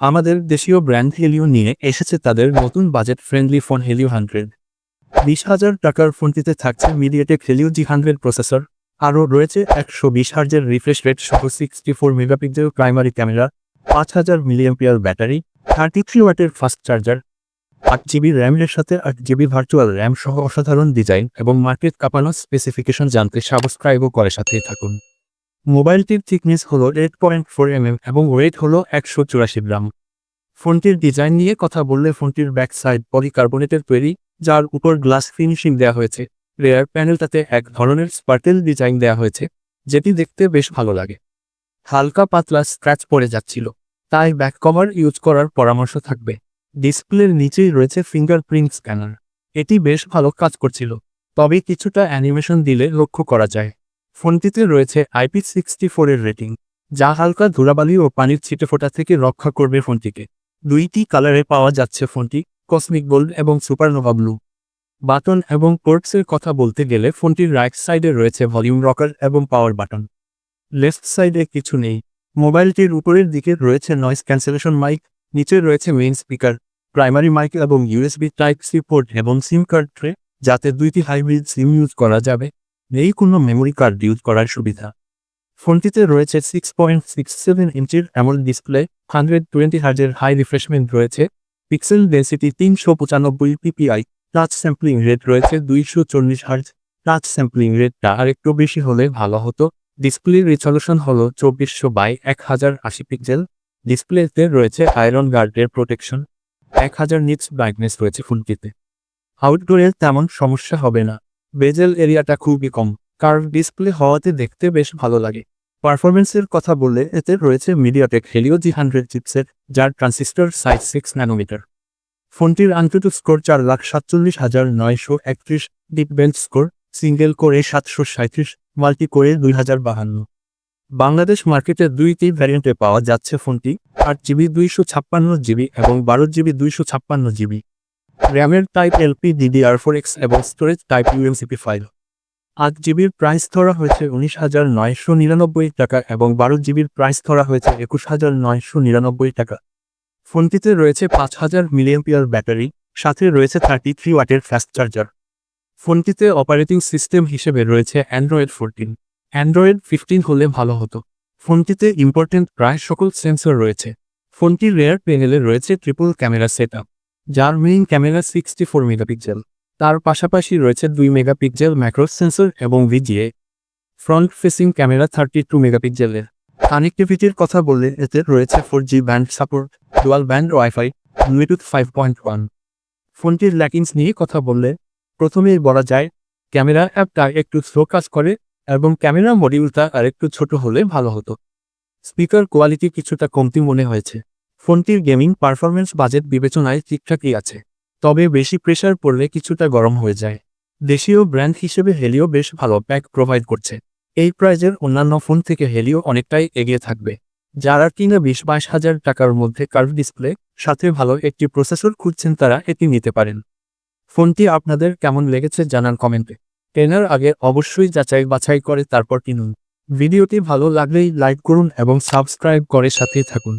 আমাদের দেশীয় brand Helio নিয়ে এসেছে তাদের নতুন budget friendly phone Helio hundred. বিশ হাজার টাকার ফোনটিতে থাকছে MediaTek Helio G hundred processor. আরও রয়েছে একশো বিশ হার্জের রিফ্রেশ রেট সহ sixty four megapixel primary camera, পাঁচ হাজার মিলিয়াম্পিয়ার ব্যাটারি, থার্টি থ্রি ওয়াটের ফাস্ট চার্জার, আট জিবি র্যামের সাথে আট জিবি ভার্চুয়াল র্যাম সহ অসাধারণ ডিজাইন এবং মার্কেট কাঁপানো স্পেসিফিকেশন জানতে সাবস্ক্রাইবও করে সাথেই থাকুন। মোবাইলটির থিকনেস হল এইট পয়েন্ট ফোর এমএম এবং ওয়েট হল একশো চুরাশি গ্রাম। ফোনটির ডিজাইন নিয়ে কথা বললে ফোনটির ব্যাক সাইড পলিকার্বনেটের তৈরি, যার উপর গ্লাস ফিনিশিং দেওয়া হয়েছে। রেয়ার প্যানেলটাতে এক ধরনের স্পার্টেল ডিজাইন দেওয়া হয়েছে, যেটি দেখতে বেশ ভালো লাগে। হালকা পাতলা স্ক্র্যাচ পড়ে যাচ্ছিল, তাই ব্যাক কভার ইউজ করার পরামর্শ থাকবে। ডিসপ্লের নিচেই রয়েছে ফিঙ্গারপ্রিন্ট স্ক্যানার এটি বেশ ভালো কাজ করছিল, তবে কিছুটা অ্যানিমেশন দিলে লক্ষ্য করা যায়। ফোনটিতে রয়েছে আইপি সিক্সটি ফোরের রেটিং, যা হালকা ধুলাবালি ও পানির ছিটেফোঁটা থেকে রক্ষা করবে ফোনটিকে। দুইটি কালারে পাওয়া যাচ্ছে ফোনটি, কসমিক গোল্ড এবং সুপারনোভা ব্লু। বাটন এবং পোর্টসের কথা বলতে গেলে ফোনটির রাইট সাইডে রয়েছে ভলিউম রকার এবং পাওয়ার বাটন। লেফট সাইডে কিছু নেই। মোবাইলটির উপরের দিকে রয়েছে নয়েজ ক্যান্সেলেশন মাইক, নিচে রয়েছে মেইন স্পিকার, প্রাইমারি মাইক এবং ইউএসবি টাইপ সি পোর্ট এবং সিম কার্ড ট্রে, যাতে দুইটি হাইব্রিড সিম ইউজ করা যাবে। নেই কোনো মেমোরি কার্ড ইউজ করার সুবিধা। ফোনটিতে রয়েছে সিক্স পয়েন্ট সিক্স সেভেন ইঞ্চির অ্যামোল ডিসপ্লে হান্ড্রেড টোয়েন্টি হার্জের হাই রিফ্রেশমেন্ট রয়েছে পিক্সেল ডেন্সিটি তিনশো পঁচানব্বই পিপিআই টাচ স্যাম্পলিং রেট রয়েছে দুইশো চল্লিশ হার্জ। টাচ স্যাম্পলিং রেটটা আরেকটু বেশি হলে ভালো হতো। ডিসপ্লের রিজলিউশন হলো চব্বিশশো বাই এক হাজার আশি পিক্সেল ডিসপ্লেতে রয়েছে আয়রন গার্ডের প্রোটেকশন এক হাজার নিটস ব্রাইটনেস রয়েছে ফোনটিতে। আউটডোরের তেমন সমস্যা হবে না। বেজেল এরিয়াটা খুবই কম কার্ভ ডিসপ্লে হওয়াতে দেখতে বেশ ভালো লাগে। পারফরমেন্সের কথা বললে এতে রয়েছে MediaTek Helio G hundred chipset যার ট্রান্সিস্টার সাইজ সিক্স ন্যানোমিটার ফোনটির আন্তর্জাতিক স্কোর চার লাখ সাতচল্লিশ হাজার নয়শো একত্রিশ ডিপ বেঞ্চ স্কোর সিঙ্গেল কোরে সাতশো সাঁত্রিশ মাল্টি কোরে দুই হাজার বাহান্ন। বাংলাদেশ মার্কেটে দুইটি ভ্যারিয়েন্টে পাওয়া যাচ্ছে ফোনটি, আট জিবি দুইশো ছাপ্পান্ন জিবি এবং বারো জিবি দুইশো ছাপ্পান্ন জিবি। র্যামের type LP, DDR four X এবং স্টোরেজ টাইপ ইউএমসিপি ফাইল। আট জিবির প্রাইস ধরা হয়েছে উনিশ হাজার নয়শো নিরানব্বই টাকা এবং বারো জিবির প্রাইস ধরা হয়েছে একুশ হাজার নয়শো নিরানব্বই টাকা। ফোনটিতে রয়েছে পাঁচ হাজার মিলিয়ম্পিয়ার ব্যাটারি, সাথে রয়েছে থার্টি থ্রি ওয়াটের ফাস্ট চার্জার। ফোনটিতে অপারেটিং সিস্টেম হিসেবে রয়েছে অ্যান্ড্রয়েড ফোরটিন। অ্যান্ড্রয়েড ফিফটিন হলে ভালো হতো। ফোনটিতে ইম্পর্টেন্ট প্রায় সকল সেন্সর রয়েছে। ফোনটির রেয়ার প্যানেলে রয়েছে ট্রিপল ক্যামেরা সেট যার main camera sixty four megapixel তার পাশাপাশি রয়েছে দুই মেগাপিক্সেল ম্যাক্রো সেন্সর এবং VGA front facing camera thirty two মেগাপিক্সেলের কানেক্টিভিটির কথা বললে এতে রয়েছে four G band support dual band WiFi Bluetooth five point one ফোনটির ল্যাকিংস নিয়ে কথা বললে প্রথমেই বলা যায় ক্যামেরা অ্যাপটা একটু স্লো কাজ করে এবং ক্যামেরা মডিউলটা আরেকটু ছোট হলে ভালো হতো। স্পিকার কোয়ালিটি কিছুটা কমতি মনে হয়েছে। ফোনটির গেমিং পারফরমেন্স বাজেট বিবেচনায় ঠিকঠাকই আছে। তবে বেশি প্রেসার পড়লে কিছুটা গরম হয়ে যায়। দেশীয় ব্র্যান্ড হিসেবে হেলিও বেশ ভালো প্যাক প্রোভাইড করছে। এই প্রাইজের অন্যান্য ফোন থেকে হেলিও অনেকটাই এগিয়ে থাকবে। যারা কিনা বিশ বাইশ হাজার টাকার মধ্যে কার্ভ ডিসপ্লে, সাথে ভালো একটি প্রসেসর খুঁজছেন তারা, এটি নিতে পারেন। ফোনটি আপনাদের কেমন লেগেছে জানান কমেন্টে। কেনার আগে অবশ্যই যাচাই বাছাই করে তারপর কিনুন। ভিডিওটি ভালো লাগলেই লাইক করুন এবং সাবস্ক্রাইব করে সাথেই থাকুন।